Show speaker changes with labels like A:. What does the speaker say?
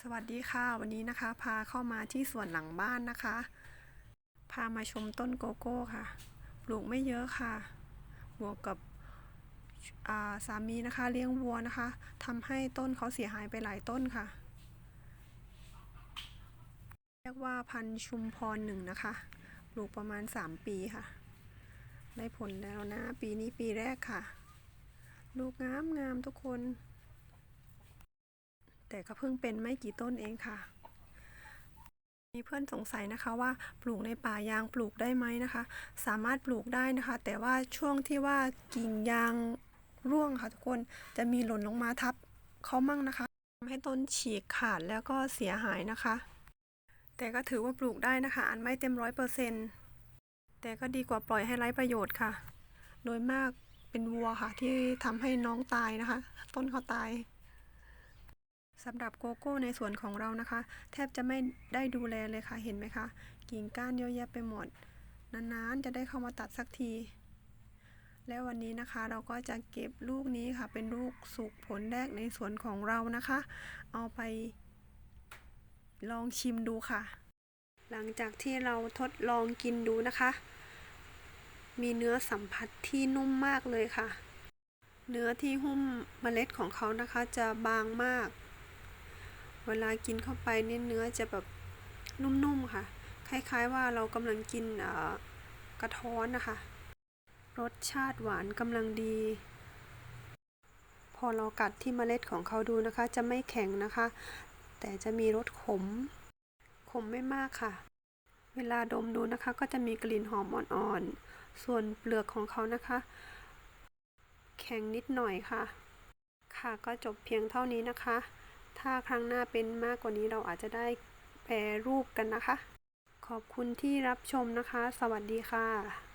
A: สวัสดีค่ะวันนี้นะคะ พาเข้ามาที่สวนหลังบ้านนะคะ พามาชมต้นโกโก้ค่ะ ปลูกไม่เยอะค่ะ บวกกับอ่าสามีนะคะ เลี้ยงวัวนะคะทำให้ต้นเขาเสียหายไปหลายต้นค่ะ เรียกว่าพันชุมพรหนึ่งนะคะ ปลูกประมาณ 3 ปีค่ะ ได้ผลแล้วนะ ปีนี้ปีแรกค่ะ ลูกงามงามทุกคน แต่ก็เพิ่งเป็นไม่กี่ต้นเองค่ะ มีเพื่อนสงสัยนะคะว่าปลูกในป่ายางปลูกได้ไหมนะคะ สามารถปลูกได้นะคะ แต่ว่าช่วงที่ว่ากิ่งยางร่วงค่ะทุกคนจะมีหล่นลงมาทับเขามั่งนะคะทำให้ต้นฉีกขาดแล้วก็เสียหายนะคะ แต่ก็ถือว่าปลูกได้นะคะอันไม่เต็มร้อยเปอร์เซ็นต์แต่ก็ดีกว่าปล่อยให้ไร้ประโยชน์ค่ะ โดยมากเป็นวัวค่ะที่ทำให้น้องตายนะคะ ต้นเขาตาย สำหรับโกโก้ในสวนของเรานะคะ แทบจะไม่ได้ดูแลเลยค่ะเห็นไหมคะกิ่งก้านเยอะแยะไปหมด นานๆจะได้เข้ามาตัดสักที และวันนี้นะคะเราก็จะเก็บลูกนี้ค่ะ เป็นลูกสุกผลแรกในสวนของเรานะคะ เอาไป ลองชิมดูค่ะ หลังจากที่เราทดลองกินดูนะคะ มีเนื้อสัมผัสที่นุ่มมากเลยค่ะเนื้อที่หุ้มเมล็ดของเขานะคะจะบางมาก เวลากินเข้าไปเนี่ยเนื้อจะแบบนุ่มๆค่ะ คล้ายๆว่าเรากำลังกินกระท้อนนะคะ รสชาติหวานกำลังดี พอเรากัดที่เมล็ดของเขาดูนะคะ จะไม่แข็งนะคะ แต่จะมีรสขม ขมไม่มากค่ะ เวลาดมดูนะคะ ก็จะมีกลิ่นหอมอ่อนๆ ส่วนเปลือกของเขานะคะ แข็งนิดหน่อยค่ะ ค่ะก็จบเพียงเท่านี้นะคะ ถ้าครั้งหน้าเป็นมากกว่านี้เราอาจจะได้แปรรูปกันนะคะ ขอบคุณที่รับชมนะคะ สวัสดีค่ะ